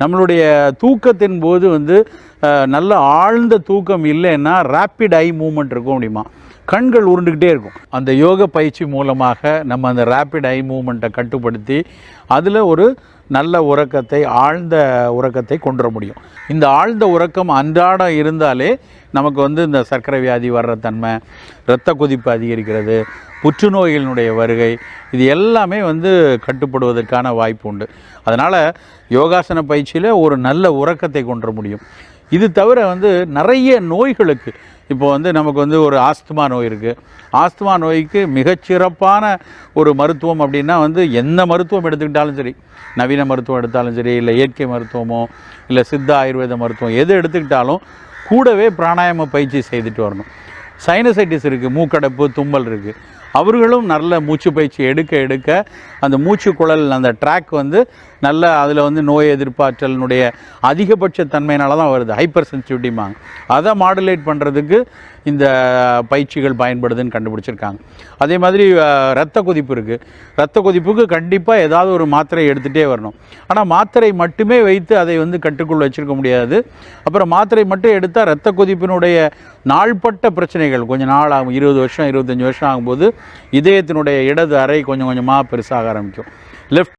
நம்மளுடைய தூக்கத்தின் போது வந்து நல்ல ஆழ்ந்த தூக்கம் இல்லைன்னா ரேப்பிட் ஐ மூமெண்ட் இருக்கும் முடியுமா கண்கள் உருண்டுக்கிட்டே இருக்கும். அந்த யோக பயிற்சி மூலமாக நம்ம அந்த ரேப்பிட் ஐ மூமெண்ட்டை கட்டுப்படுத்தி அதில் ஒரு நல்ல உறக்கத்தை ஆழ்ந்த உறக்கத்தை கொண்டு வர முடியும். இந்த ஆழ்ந்த உறக்கம் அன்றாடம் இருந்தாலே நமக்கு வந்து இந்த சர்க்கரை வியாதி வர்ற தன்மை இரத்த கொதிப்பு அதிகரிக்கிறது புற்றுநோய்களினுடைய வருகை இது எல்லாமே வந்து கட்டுப்படுவதற்கான வாய்ப்பு உண்டு. அதனால் யோகாசன பயிற்சியில் ஒரு நல்ல உறக்கத்தை கொண்டு வர முடியும். இது தவிர வந்து நிறைய நோய்களுக்கு இப்போ வந்து நமக்கு வந்து ஒரு ஆஸ்துமா நோய் இருக்குது ஆஸ்துமா நோய்க்கு மிகச்சிறப்பான ஒரு மருத்துவம் அப்படின்னா வந்து எந்த மருத்துவம் எடுத்துக்கிட்டாலும் சரி நவீன மருத்துவம் எடுத்தாலும் சரி இல்லை இயற்கை மருத்துவமோ இல்லை சித்த ஆயுர்வேத மருத்துவம் எது எடுத்துக்கிட்டாலும் கூடவே பிராணாயாம பயிற்சி செய்துட்டு வரணும். சைனசைட்டிஸ் இருக்குது மூக்கடைப்பு தும்மல் இருக்குது அவர்களும் நல்ல மூச்சு பயிற்சி எடுக்க எடுக்க அந்த மூச்சு குழல் அந்த ட்ராக் வந்து நல்ல அதில் வந்து நோய் எதிர்ப்பாற்றலினுடைய அதிகபட்ச தன்மையினால தான் வருது. ஹைப்பர் சென்சிட்டிவிட்டிமாங்க அதை மாடுலேட் பண்ணுறதுக்கு இந்த பயிற்சிகள் பயன்படுதுன்னு கண்டுபிடிச்சிருக்காங்க. அதே மாதிரி ரத்த கொதிப்பு இருக்குது ரத்த கொதிப்புக்கு கண்டிப்பாக ஏதாவது ஒரு மாத்திரை எடுத்துகிட்டே வரணும். ஆனால் மாத்திரை மட்டுமே வைத்து அதை வந்து கட்டுக்குள் வச்சிருக்க முடியாது. அப்புறம் மாத்திரை மட்டும் எடுத்தால் ரத்த கொதிப்பினுடைய நாள்பட்ட பிரச்சனைகள் கொஞ்சம் நாள் ஆகும் இருபது வருஷம் இருபத்தஞ்சி வருஷம் ஆகும்போது இதயத்தினுடைய இடது அறை கொஞ்சம் கொஞ்சமாக பெருசாக ஆரம்பிக்கும். லெஃப்ட்